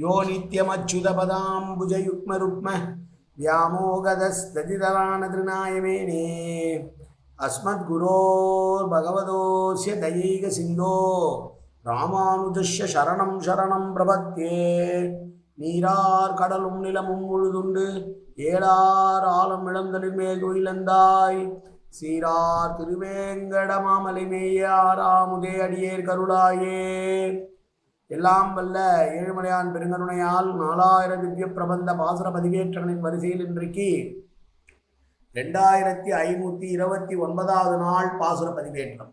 யோ நித்யமச்சுதபதாம்புஜயுக்மருக்ம வியாமோகதஸ்ததிதலானதிருநாயமேனே அஸ்மத்குரோர் பகவதோஸ்ய தயைக சிந்தோ ராமானுஜஸ்ய சரணம் சரணம் பிரபத்தே நீரார் கடலும் நிலமும் முழுதுண்டு ஏழார் ஆலம் இழந்தலின் மேல் துயிலந்தாய்। சீரார் திருவேங்கட மாமலை மேயாராமுதே அடியேர் கருளாயே। எல்லாம் வல்ல ஏழுமலையான் பெருங்கருணையால் நாலாயிரம் திவ்ய பிரபந்த பாசுர பதிவேற்றங்களின் வரிசையில் இன்றைக்கு ரெண்டாயிரத்தி ஐநூற்றி இருபத்தி ஒன்பதாவது நாள் பாசுர பதிவேற்றம்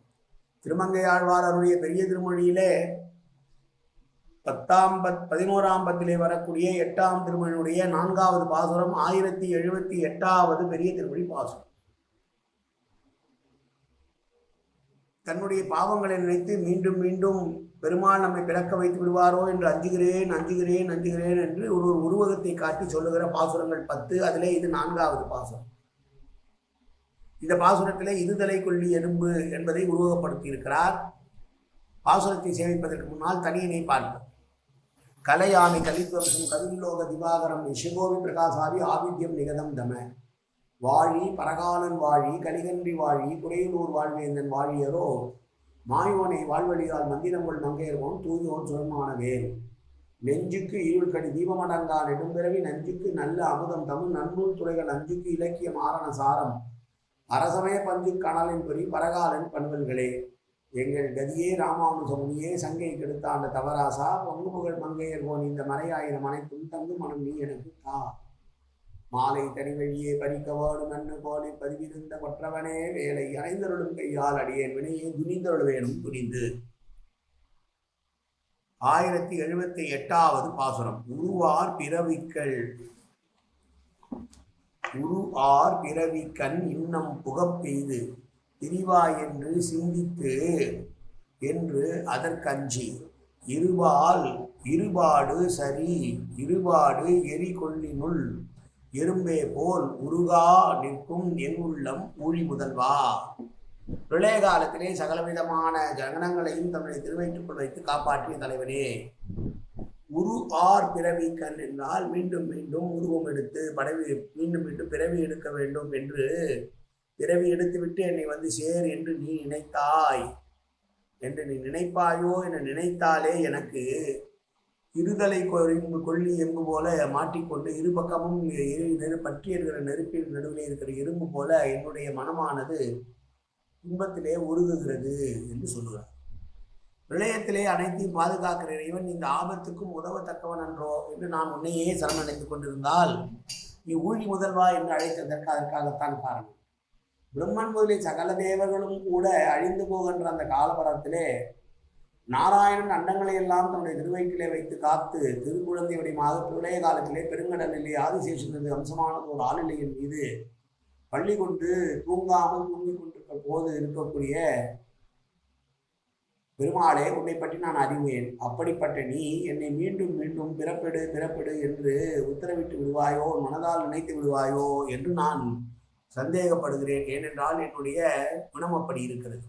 திருமங்கையாழ்வார் அவருடைய பெரிய திருமொழியிலே பத்தாம் பத் பதினோராம் பத்திலே வரக்கூடிய எட்டாம் திருமொழியினுடைய நான்காவது பாசுரம் ஆயிரத்தி எழுபத்தி எட்டாவது பெரிய திருமொழி பாசுரம். தன்னுடைய பாவங்களை நினைத்து மீண்டும் மீண்டும் பெருமாள் நம்மை பிறக்க வைத்து விடுவாரோ என்று அஞ்சுகிறேன் அஞ்சுகிறேன் அஞ்சுகிறேன் என்று ஒரு ஒரு உருவகத்தை காட்டி சொல்லுகிற பாசுரங்கள் பத்து. அதிலே இது நான்காவது பாசுரம். இந்த பாசுரத்திலே இருதலை கொல்லி எறும்பு என்பதை உருவகப்படுத்தி இருக்கிறார் பாசுரத்தை சேமிப்பதற்கு முன்னால் தனியினை பார்ப்போம். கலையாமி கலித்வம்சம் கவிலோக திவாகரம் யசிகோவி பிரகாசாவி ஆவித்யம் நிகதம் தம. வாழி பரகாலன் வாழி கலிகன்றி வாழி குறையலூர் வாழ்வேந்தன் வாழியரோ மாயோனை வாழ்வழியால் மந்திரங்கள் மங்கையர்வோன் தூயோன் சுரமான வேல் நெஞ்சுக்கு இருள் கடி தீபமடங்கா நெடும்பிறவி நஞ்சுக்கு நல்ல அமுதம் தமிழ் நன்னூல் துறைகள் அஞ்சுக்கு இலக்கியம் ஆரண சாரம். அரசமய பஞ்சு கணலின் பொறி பரகாலன் பண்பல்களே. எங்கள் கதியே ராமானுஜமுனியே சங்கை கெடுத்தாண்ட தவராசா பொங்கு புகழ் மங்கையர் போன் இந்த மறையாயிரம் அனைத்தும் தங்கு மனம் நீ எனக்கு தா. மாலை தனிவழியே பறிக்க வேணும் மண்ணு போலே பதிவிருந்த கொற்றவனே வேலை அணைந்தருளும் கையால் அடியேன் வினையே துணிந்தருள் வேணும் துணிந்து. ஆயிரத்தி எழுபத்தி எட்டாவது பாசுரம். உருவார் பிறவிக்கள் உரு ஆர் பிறவி கண் இன்னம் புகப்பெய்து திரிவா என்று சிந்தித்து என்று அதற்கஞ்சி. இருபால் இருபாடு சரி இருபாடு எரி கொள்ளினுள் எறும்பே போல் உருகா நிற்கும் என் உள்ளம் ஊழி முதல்வா? பிரளய காலத்திலே சகலவிதமான ஜனங்களையும் தன்னுடைய திருவயிற்றுக்குள் வைத்து காப்பாற்றிய தலைவனே. உரு ஆர் பிறவி கண் என்றால் மீண்டும் மீண்டும் உருவம் எடுத்து படவி மீண்டும் மீண்டும் பிறவி எடுக்க வேண்டும் என்று பிறவி எடுத்துவிட்டு என்னை வந்து சேர் என்று நீ நினைத்தாய். என்று நீ நினைப்பாயோ என நினைத்தாலே எனக்கு இருதலை கொ- கொள்ளி எம்பு போல மாட்டிக்கொண்டு இரு பக்கமும் இரு நெரு பற்றி இருக்கிற நெருப்பின் நடுவில் இருக்கிற இரும்பு போல என்னுடைய மனமானது இன்பத்திலே உருகுகிறது என்று சொல்கிறார் பிரளயத்திலே அனைத்தையும் பாதுகாக்கிற இறைவன் இந்த ஆபத்துக்கும் உதவத்தக்கவன் என்றோ என்று நான் உன்னையே சரணடைந்து கொண்டிருந்தால் நீ ஊழி முதல்வா என்று அழைத்ததற்கு அதற்காகத்தான் காரணம். பிரம்மன் முதலில் சகல தேவர்களும் கூட அழிந்து போகின்ற அந்த காலபரத்திலே நாராயணன் அண்டங்களை எல்லாம் தன்னுடைய திருவயிற்றிலே வைத்து காத்து திருக்குழந்தையுடைய மாத பிரளய காலத்திலே பெருங்கடலிலே ஆதிசேஷனது அம்சமானது ஒரு ஆளிலையின் மீது பள்ளி கொண்டு தூங்காமல் தூங்கிக் கொண்டிருக்க போது இருக்கக்கூடிய பெருமாளே உன்னை பற்றி நான் அறிவேன். அப்படிப்பட்ட நீ என்னை மீண்டும் மீண்டும் பிறப்பெடு பிறப்பெடு என்று உத்தரவிட்டு விடுவாயோ மனதால் நினைத்து விடுவாயோ என்று நான் சந்தேகப்படுகிறேன். ஏனென்றால் என்னுடைய குணம் அப்படி இருக்கிறது.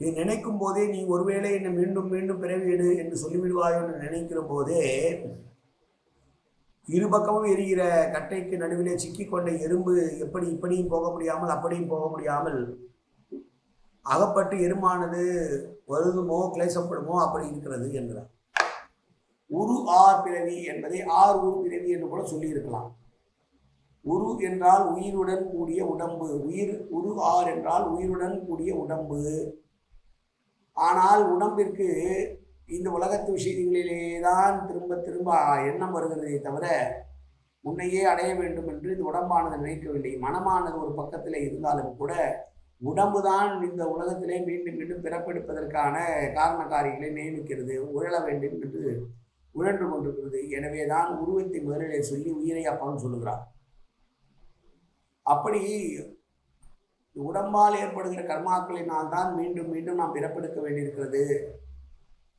நீ நினைக்கும் போதே நீ ஒருவேளை என்னை மீண்டும் மீண்டும் பிறவிடு என்று சொல்லிவிடுவாயோ என்று நினைக்கிற போதே இரு பக்கமும் எரிகிற கட்டைக்கு நடுவிலே சிக்கிக்கொண்ட எறும்பு எப்படி இப்படியும் போக முடியாமல் அப்படியும் போக முடியாமல் அகப்பட்டு எருமானது வருதுமோ கிளேசப்படுமோ அப்படி இருக்கிறது என்கிறார். உரு ஆர் பிறவி என்பதை ஆர் உரு பிறவி என்று கூட சொல்லியிருக்கலாம். உரு என்றால் உயிருடன் கூடிய உடம்பு உயிர் உரு ஆர் என்றால் உயிருடன் கூடிய உடம்பு. ஆனால் உடம்பிற்கு இந்த உலகத்து விஷயங்களிலே தான் திரும்ப திரும்ப எண்ணம் வருகிறதே தவிர உன்னையே அடைய வேண்டும் என்று இந்த உடம்பானது நினைக்கவில்லை. மனமானது ஒரு பக்கத்தில் இருந்தாலும் கூட உடம்பு தான் இந்த உலகத்திலே மீண்டும் மீண்டும் பிறப்பெடுப்பதற்கான காரணக்காரிகளை நியமிக்கிறது உழல வேண்டும் என்று உழன்று கொண்டிருக்கிறது. எனவேதான் உருவத்தை முதலிலே சொல்லி உயிரை அப்பான்னு சொல்லுகிறார். அப்படி உடம்பால் ஏற்படுகிற கர்மாக்களினால் தான் மீண்டும் மீண்டும் நாம் பிறப்பெடுக்க வேண்டியிருக்கிறது.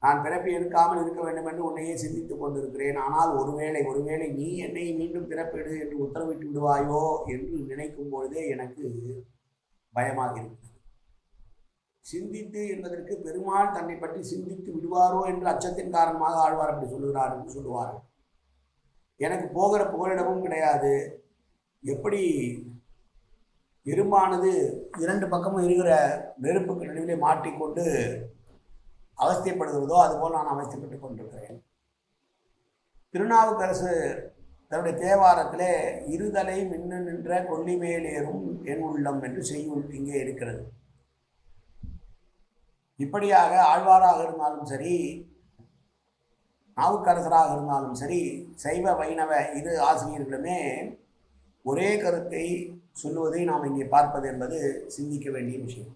நான் பிறப்பு எடுக்காமல் இருக்க வேண்டும் என்று உன்னையே சிந்தித்துக் கொண்டிருக்கிறேன். ஆனால் ஒருவேளை ஒருவேளை நீ என்னை மீண்டும் பிறப்பெடு என்று உத்தரவிட்டு விடுவாயோ என்று நினைக்கும் பொழுதே எனக்கு பயமாக இருக்கிறது. சிந்தித்து என்பதற்கு பெருமாள் தன்னை பற்றி சிந்தித்து விடுவாரோ என்று அச்சத்தின் காரணமாக ஆழ்வார் அப்படி சொல்லுகிறார் என்று சொல்லுவார் எனக்கு போகிற புகலிடமும் கிடையாது. எப்படி இரும்பானது இரண்டு பக்கமும் இருக்கிற நெருப்புக்கு நடுவிலே மாட்டிக்கொண்டு அவஸ்தைப்படுகிறதோ அதுபோல் நான் அவஸ்தைப்பட்டுக் கொண்டிருக்கிறேன். திருநாவுக்கரசு தன்னுடைய தேவாரத்திலே இருதலை மின்னு நின்ற கொல்லி மேலேறும் என் உள்ளம் என்று செய்யுள் இங்கே இருக்கிறது. இப்படியாக ஆழ்வாராக இருந்தாலும் சரி நாவுக்கரசராக இருந்தாலும் சரி சைவ வைணவ இரு ஆசிரியர்களுமே ஒரே கருத்தை சொல்லுவதை நாம் இங்கே பார்ப்பது என்பது சிந்திக்க வேண்டிய விஷயம்.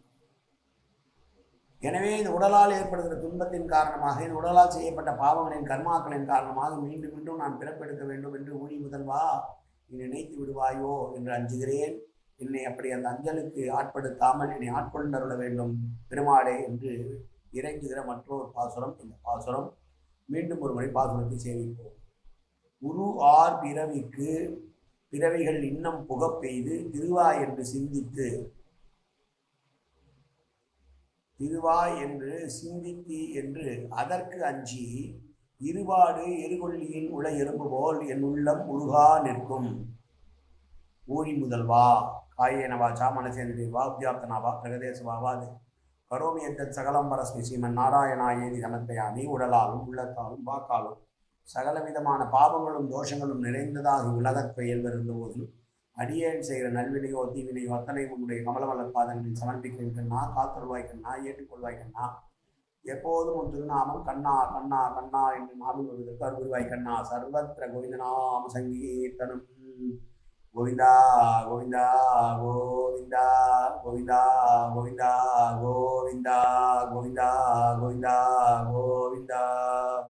எனவே இந்த உடலால் ஏற்படுகிற துன்பத்தின் காரணமாக இந்த உடலால் செய்யப்பட்ட பாவங்களின் கர்மாக்களின் காரணமாக மீண்டும் மீண்டும் நான் பிறப்பெடுக்க வேண்டும் என்று ஊழி முதல்வா நீ நினைத்து விடுவாயோ என்று அஞ்சுகிறேன். என்னை அப்படி அந்த அஞ்சலுக்கு ஆட்படுத்தாமல் என்னை ஆட்கொண்டருள வேண்டும். பெருமாளே என்று இறங்குகிற மற்றொரு பாசுரம் இந்த பாசுரம். மீண்டும் ஒரு முறை பாசுரத்தை சேமிப்போம் குரு ஆர் பிறவிக்கு பிறவைகள் இன்னும் புகப் பெய்து திருவா என்று சிந்தித்து திருவா என்று சிந்தித்து என்று அதற்கு அஞ்சி இருபாடு எருகொல்லியில் உள்ள எறும்பு போல் என் உள்ளம் உருகா நிற்கும். ஊழி முதல்வா காயேனவா சாமனசேந்திரிவா உத்தியாப்தனாவா பிரகதேசவாவாது கரோமி எத்தத் சகலம் பரஸ்மி ஸ்ரீமன் நாராயணா ஏதி சமர்ப்பயாமி உடலாலும் உள்ளத்தாலும் வாக்காலும் சகல விதமான பாவங்களும் தோஷங்களும் நிறைந்ததாக உலகத்தை இருந்த போதிலும் அடியேன் செய்கிற நல்வினையோ தீவினையோ அத்தனை உன்னுடைய கமலமல்ல பாதங்களில் சமர்ப்பிக்கிறேன் கண்ணா காத்தருவாய் கண்ணா ஏற்றுக்கொள்வாய் கண்ணா எப்போதும் உன் திருநாமம் கண்ணா கண்ணா கண்ணா என்று நாமம் வருவதற்கு அருள்வாய் கண்ணா சர்வத்திர கோவிந்தநாம சங்கீர்த்தனம். கோவிந்தா கோவிந்தா கோவிந்தா கோவிந்தா கோவிந்தா கோவிந்தா கோவிந்தா கோவிந்தா கோவிந்தா.